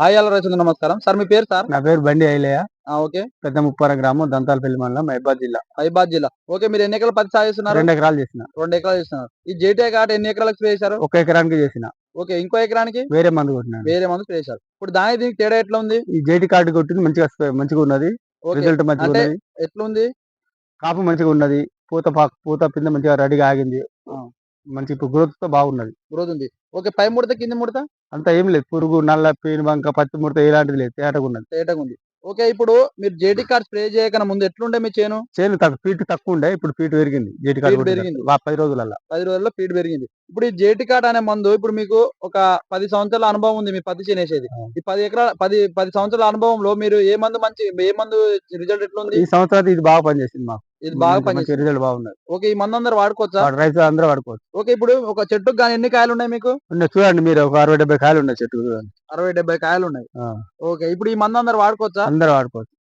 Hi అలా రైతు నమస్కారం. సార్ మీ పేరు సార్? నా పేరు బండి ఐలయ్య. ఓకే. పెద్ద ముప్పార గ్రామం దంతాలపల్లి మండలం మహబాద్ జిల్లా. హైబాద్ జిల్లా. ఓకే మీరు ఎన్ని ఎకరాలు పత్తి సాగు చేస్తున్నారు రెండు ఎకరాలు చేసిన. రెండు ఎకరాలు చేస్తున్నారు. ఈ జేటీఐ కార్డ్ ఎన్ని ఎకరాలకు స్ప్రే చేశారు? ఒక ఎకరానికి చేసిన. ఓకే ఇంకో ఎకరానికి? వేరే మందు కొట్టినాను వేరే మందు స్ప్రే చేశారు. ఇప్పుడు దాని దీనికి తేడా ఎట్లా ఉంది ఈ జేటి కార్డు కొట్టింది మంచిగా మంచిగా ఉన్నది. ఓకే. రిజల్ట్ మంచిగా ఎట్లా ఉంది కాపు మంచిగా ఉన్నది. పూత పాకు పూత పింద మంచిగా రెడీగా ఆగింది. మంచి ఇప్పుడు గ్రోత్తో బాగున్నది. గ్రోత్ ఉంది ఓకే పై ముడత కింది ముడత? అంతా ఏం లేదు. పురుగు నల్ల పీను బంక పత్తి ముడత ఎలాంటిది లేదు. తేటగా ఉన్నది తేటగా ఉంది ఓకే ఇప్పుడు మీరు జేటీ కార్డ్ స్ప్రే చేయకన్నా ముందు ఎట్లుండే మీ చేను? చేను ఫీట్ తక్కువ ఉండే ఇప్పుడు ఫీట్ పెరిగింది. జేటి కార్డు పెరిగింది. పది రోజులల్లో. పది రోజుల్లో ఫీడ్ పెరిగింది. ఇప్పుడు ఈ జేటీ కార్డ్ అనే మందు ఇప్పుడు మీకు ఒక పది సంవత్సరాల అనుభవం ఉంది మీ పత్తి చేనేసేది. ఆ. ఈ పది ఎకరాల పది పది సంవత్సరాల అనుభవంలో మీరు ఏ మందు మంచి ఏ మందు రిజల్ట్ ఎట్లా ఉంది ఈ సంవత్సరం ఇది బాగా పనిచేసింది మాకు. ఇది బాగా పనిచేస్తుంది రిజల్ట్ బాగున్నది ఓకే ఈ మందు అందరు వాడుకోవచ్చా? వాడు రైతు అందరూ వాడుకోవచ్చు. ఓకే ఇప్పుడు ఒక చెట్టుకు కానీ ఎన్ని కాయలు ఉన్నాయి మీకు? ఉన్నాయి చూడండి మీరు ఒక అరవై డెబ్బై కాయలు ఉన్నాయి చెట్టు అరవై డెబ్బై కాయలు ఉన్నాయి. ఓకే ఇప్పుడు ఈ మందు అందరు వాడుకోవచ్చా? అందరూ వాడుకోవచ్చు.